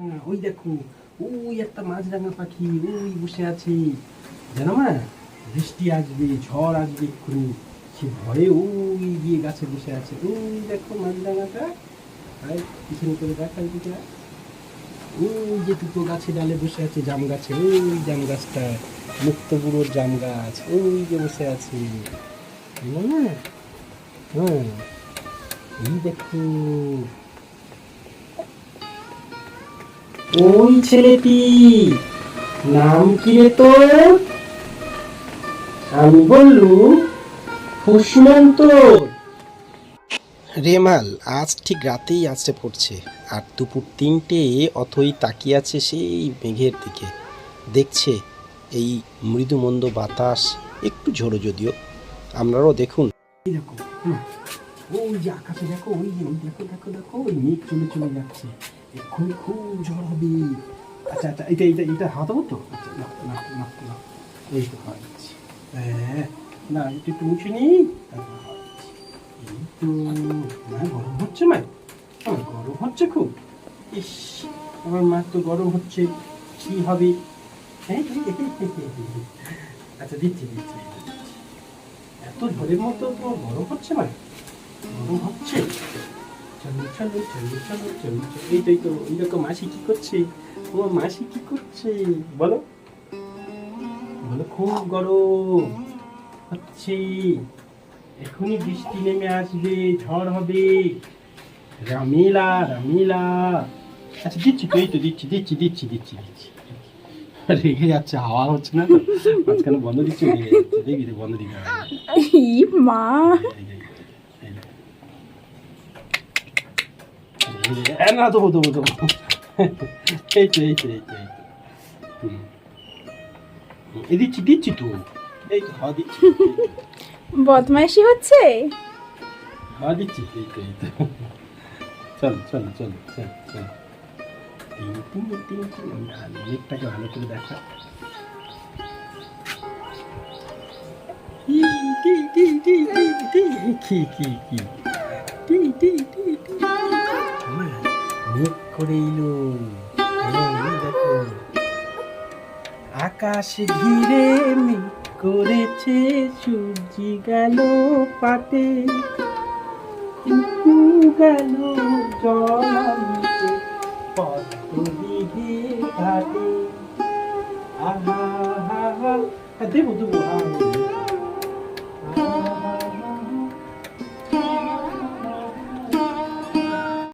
হ্যাঁ, ওই দেখো ওই একটা মাছরাঙা পাখি ওই বসে আছে। জানো মা বৃষ্টি আসবে ঝড় আসবে এক্ষুনি। সে ভয়ে ওই গিয়ে গাছে বসে আছে। ওই দেখো মাছরাঙাটা আর পিছনে করে দেখা দিকে ওই যে দুটো গাছে ডালে বসে আছে জাম গাছে ওই জাম গাছটা মুক্তপুরোর জাম গাছ ওই যে বসে আছে। না হ্যাঁ এই দেখো ওই ছেলেটি নাম কি রে তোর? আমি বললু ফুসমন্ত রেমাল আজ ঠিক রাতেই আসতে পড়ছে। আর দুপুর তিনটে অথই তাকিয়ে আছে সেই মেঘের দিকে। দেখছে এই মৃদুমন্দ বাতাস একটু ঝোড়ো যদিও। আপনারাও দেখুন। দেখো ওই যে আকাশে দেখো ওই যে ওই দেখো দেখো দেখো ওই মেঘ চলে চলে যাচ্ছে। এক্ষুনি খুব ঝড় হবে। আচ্ছা আচ্ছা এটা এটা এটা দেবো তো? আচ্ছা না না না না, এই তো দিচ্ছি। হ্যাঁ না, একটু একটু মুছে নিই। তো না, গরম হচ্ছে মা আমার গরম হচ্ছে খুব। ইস, আমার মা তো গরম হচ্ছে। কি হবে? হ্যাঁ আচ্ছা দিচ্ছি দিচ্ছি। এত ঝড়ের মতো তোমার গরম হচ্ছে মা গরম হচ্ছে? চলো চলো চলো চলো চলো চলো। এই তো এই দেখো মাসি কি করছে? তোমার মাসি কি করছে? বলো। বলো খুব গরম। হচ্ছে। এখনই বৃষ্টি নেমে আসবে ঝড় হবে। রামিলা রামিলা। আচ্ছা দিচ্ছি তো এই তো দিচ্ছি দিচ্ছি দিচ্ছি দিচ্ছি দিচ্ছি। রেগে যাচ্ছে হাওয়া হচ্ছে না তো? মাঝখানে বন্ধ দিচ্ছি রেগে যাচ্ছে। বন্ধ দিবি মা হ্যাঁ না দেবো দেবো দেবো এই তো এই তো এই তো এই দিচ্ছি দিচ্ছি তো এই তো হাওয়া দিচ্ছি বদমাইশি হচ্ছে হাওয়া দিচ্ছি এই তো এই তো চল চল চল চল চল তিন ভালো করে দেখা টি টি টি টি কি কি কি হ্যাঁ, দেখো। আকাশ ঘিরে করেছে সূর্যি গেল পাটে গেল জল পদ্ম দিঘে আহা হা হা দেবো দেবো হা